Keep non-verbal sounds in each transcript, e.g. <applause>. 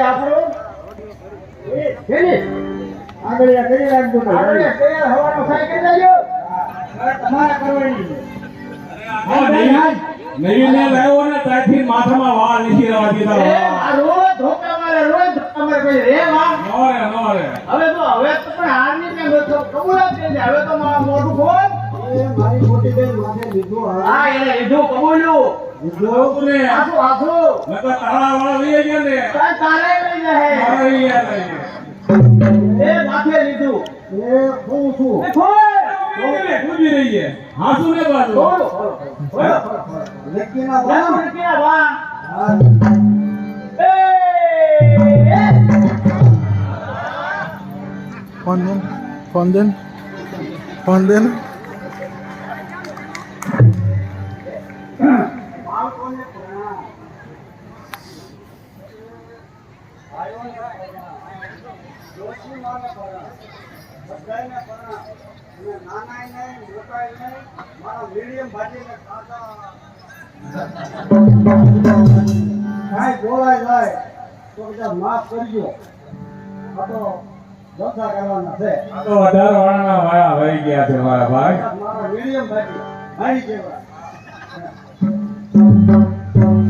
કે આપણું? એ છે ને આગળ યા કરી રાખજો તો. આપણે તૈયાર હવાનો થાય કરી તમારે કરવાની છે. હા, નહીં. નહીં ને ને ત્યાંથી માથામાં વાળ નથી રહેવા દીધા. એ વાળ. આ રોજ ધોકા મારે રોજ ધોકા મારે પછી રે માં નો રે, હવે તો હવે તો પણ હારની હતો કબૂલ આપી દે હવે તો મારું મોઢું ખોલ. એ મારી મોટી બેન માથે લીધું હા એને લીધું કબૂલ્યું. ને. આખું આખું નકર તારા વાળ લઈ ગયા ને. તારે તારે લઈ જાય તારા લઈ ગયા એ માથે લીધું. એ હું છું. એ ખોલ. ઊભી રહે, ઊભી રહીએ. હાસુ ને બાજુ. ખોલ. ખોલ લકીના ખોલ વાળ. રૂપિયા એ! એ! ફોન દે ને. ફોન દે કાંઈ બોલાય જાય તો બધા માફ કરજો. આ તો કરવાના છે. આ તો વાળના વાયા વહી ગયા છે મારા ભાઈ. મારા મીડિયમ ભાઈ. જેવા હાલો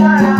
parar.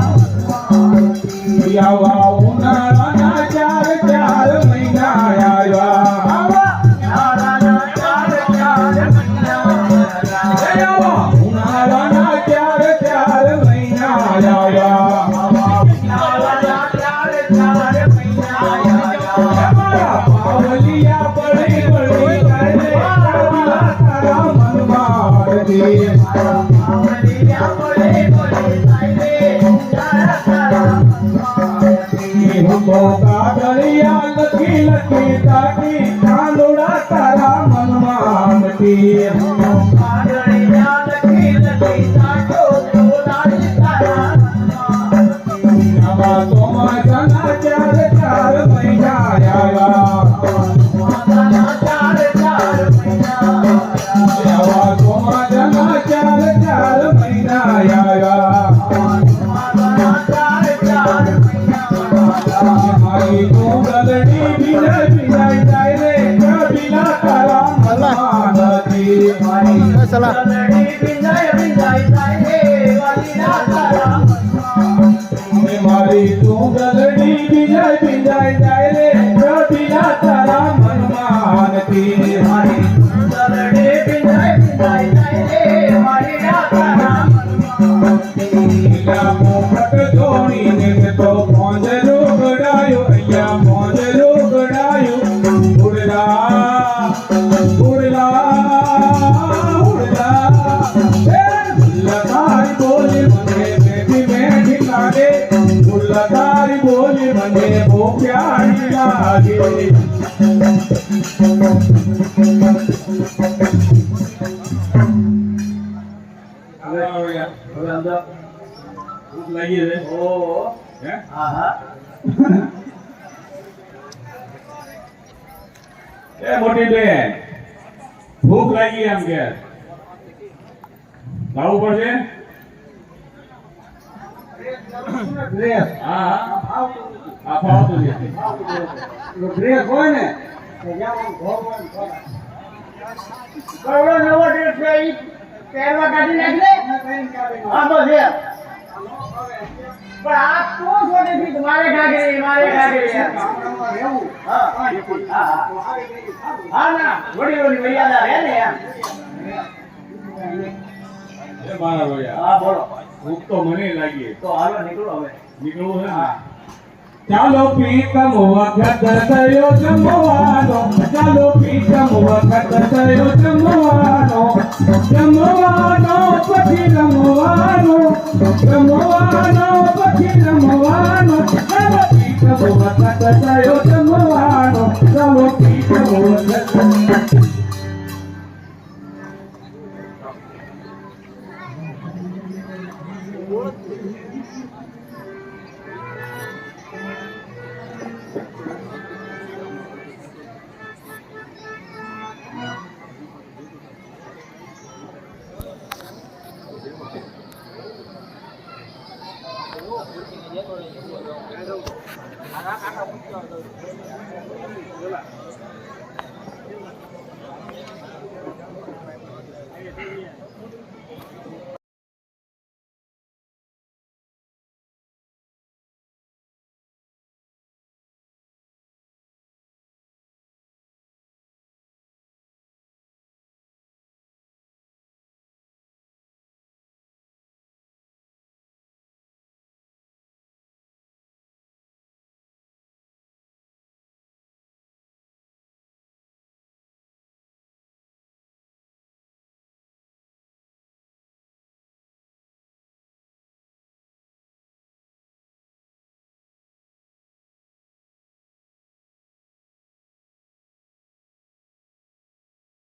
કાગળિયા લખી લખી તાકી કાનુડા તારા મનમાં નથી. આડોળિયા લખી લખી થાક્યો ચોરાડી તારા મનમાં નથી. આવા ચોમાસાના ચાર ચાર મહિના આવ્યા માતાના ચાર चला मारी तू गलड़ी बिजय बिजय जाए रे रबिया तारा मन मान की मारी तू गलड़ी बिजय बिजय जाए रे ભૂખ લાગી છે ઓહો. હે હા હા <laughs> એ મોટી બેન ભૂખ લાગી એમ કે લાવવું પડશે ડ્રેસ હા હા આ ફાવતું જશે ડ્રેસ હોય ને તો જ્યાં આમ ઘર હોય ને ઘર. કરોડો નવો ડ્રેસ છે ઈ પહેરવા કાઢી નાખ લે અમે કઈ ક્યારે હા બસ એ પણ આ તો છોટી ફીટ મારે કાઢી મારે ગામડામાં રહેવું હા હા હા હા ના વડી વડી મર્યાદા રહે ને એમ. એ મારા રોયા હા બોલો. ભૂખ તો મને લાગી. તો હાલો નીકળો હવે. નીકળવું હે હા. ચાલો પીતમ વખત થયો જમવાનો. ચાલો પીતમ વખત થયો જમવાનો. જમવાનો પછી રમવાનો. રમવાનો પછી રમવાનો ચાલો પીતમ વખત થયો જમવાનો ચાલો પીતમ વખત